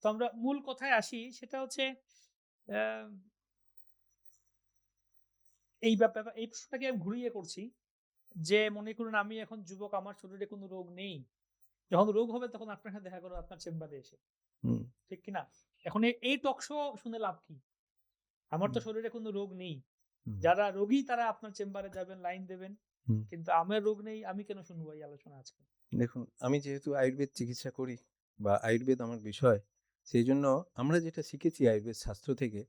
তো আমরা মূল কথায় আসি সেটা হচ্ছে এই ব্যাপার এই প্রশ্নটাকে আমি ঘুরিয়ে করছি যে মনে করুন আমি এখন যুবক আমার শরীরে কোনো রোগ নেই। যখন রোগ হবে তখন আপনার সাথে দেখা করো আপনার চেম্বারে এসে। ঠিক কিনা? এখন এই- এই টক শো শুনে লাভ কি? আমার তো শরীরে কোনো রোগ নেই। যারা রোগী তারা আপনার চেম্বারে যাবেন লাইন দেবেন। কিন্তু আমার রোগ নেই আমি কেন শুনব এই আলোচনা আজকে? দেখুন আমি যেহেতু আয়ুর্বেদ চিকিৎসা করি বা আয়ুর্বেদ আমার বিষয় সেই জন্য আমরা যেটা শিখেছি আয়ুর্বেদ শাস্ত্র থেকে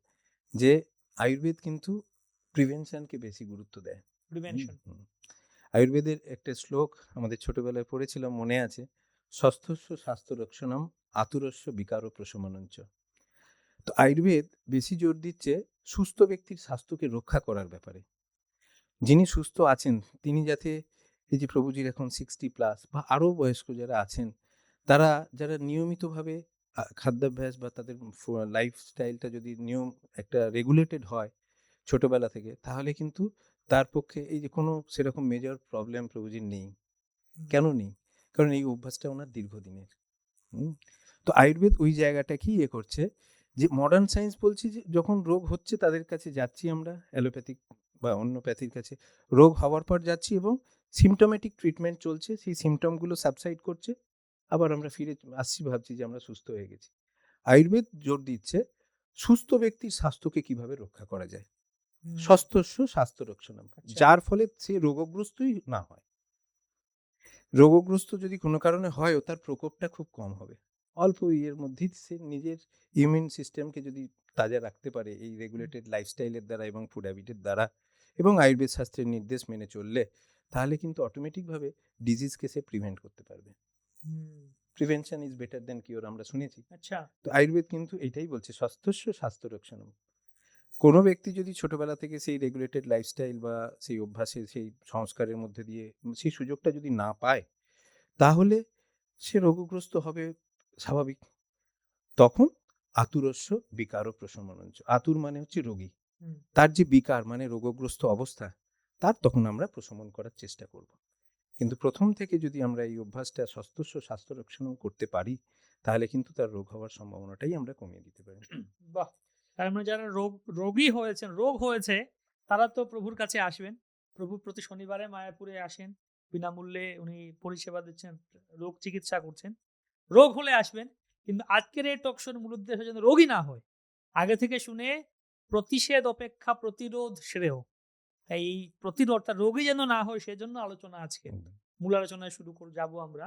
যে আয়ুর্বেদ কিন্তু প্রিভেনশনকে বেশি গুরুত্ব দেয়। প্রিভেনশন আয়ুর্বেদের একটা শ্লোক আমাদের ছোটবেলায় পড়েছিলাম মনে আছে? ষষ্ঠস্য স্বাস্থ্য রক্ষণম আতুরস্য বিকার ও প্রশমনঞ্চ। তো আয়ুর্বেদ বেশি জোর দিচ্ছে সুস্থ ব্যক্তির স্বাস্থ্যকে রক্ষা করার ব্যাপারে। যিনি সুস্থ আছেন তিনি যাতে এই যে প্রভুজির এখন সিক্সটি প্লাস বা আরও বয়স্ক যারা আছেন তারা যারা নিয়মিতভাবে খাদ্যাভ্যাস বা তাদের লাইফস্টাইলটা যদি নিয়ম একটা রেগুলেটেড হয় ছোটবেলা থেকে তাহলে কিন্তু তার পক্ষে এই যে কোনো সেরকম মেজর প্রবলেম প্রভুজির নেই। কেন নেই? কারণ এই অভ্যাসটা ওনার দীর্ঘদিনের। তো আয়ুর্বেদ ওই জায়গাটা কি ইয়ে করছে যে মডার্ন সায়েন্স বলছি যে যখন রোগ হচ্ছে তাদের কাছে যাচ্ছি আমরা অ্যালোপ্যাথিক বা অন্য প্যাথির কাছে রোগ হওয়ার পর যাচ্ছি এবং সিমটোমেটিক ট্রিটমেন্ট চলছে সেই সিমটমগুলো সাবসাইড করছে। আবার আমরা ফিরে আসছি ভাবছি যে আমরা সুস্থ হয়ে গেছি। আয়ুর্বেদ জোর দিচ্ছে সুস্থ ব্যক্তির স্বাস্থ্যকে কীভাবে রক্ষা করা যায়? স্বাস্থ্যস্য স্বাস্থ্য রক্ষণম আচ্ছা। যার ফলে সে রোগগ্রস্তই না হয়। রোগগ্রস্ত যদি কোনো কারণে হয় তার প্রকোপটা খুব কম হবে। অল্প ইয়ের মধ্যেই সে নিজের ইমিউন সিস্টেমকে যদি তাজা রাখতে পারে এই রেগুলেটেড লাইফস্টাইলের দ্বারা এবং ফুড হ্যাবিটের দ্বারা এবং আয়ুর্বেদ শাস্ত্রের নির্দেশ মেনে চললে তাহলে কিন্তু অটোমেটিকভাবে ডিজিজকে সে প্রিভেন্ট করতে পারবে। Prevention is better than cure আমরা শুনেছি। আচ্ছা। তো আয়ুর্বেদ কিন্তু এটাই বলছে স্বাস্থ্যস্য স্বাস্থ্য রক্ষণম। কোনো ব্যক্তি যদি ছোটবেলা থেকে সেই রেগুলেটেড লাইফস্টাইল বা সেই অভ্যাসে সেই সংস্কারের মধ্যে দিয়ে সেই সুযোগটা যদি না পায় তাহলে সে রোগগ্রস্ত হবে স্বাভাবিক। তখন আতুরস্য বিকার ও প্রশমনঞ্চ। আতুর মানে হচ্ছে রোগী। তার যে বিকার মানে রোগগ্রস্ত অবস্থা তার তখন আমরা প্রশমন করার চেষ্টা করব। কিন্তু প্রথম থেকে যদি আমরা এই অভ্যাসটা স্বাস্থ্যস্য স্বাস্থ্য রক্ষণও করতে পারি, তাহলে কিন্তু তার রোগ হওয়ার সম্ভাবনাটাই আমরা কমিয়ে দিতে পারি। বাহ! তার মানে যারা রোগ, রোগী হয়েছেন, রোগ হয়েছে, তারা তো প্রভুর কাছে আসবেন। প্রভু প্রতি শনিবারে মায়াপুরে আসেন, বিনামূল্যে উনি পরিষেবা দিচ্ছেন, রোগ চিকিৎসা করছেন। রোগ হলে আসবেন, কিন্তু আজকের এই টকশোর মূল উদ্দেশ্য যেন রোগী না হয়। আগে থেকে শুনে প্রতিষেধ, অপেক্ষা, প্রতিরোধ, শ্রেয়। তাই এই প্রতিরোধ তার রোগী যেন না হয় সেজন্য আলোচনা আজকে। মূল আলোচনায় শুরু করে যাব আমরা।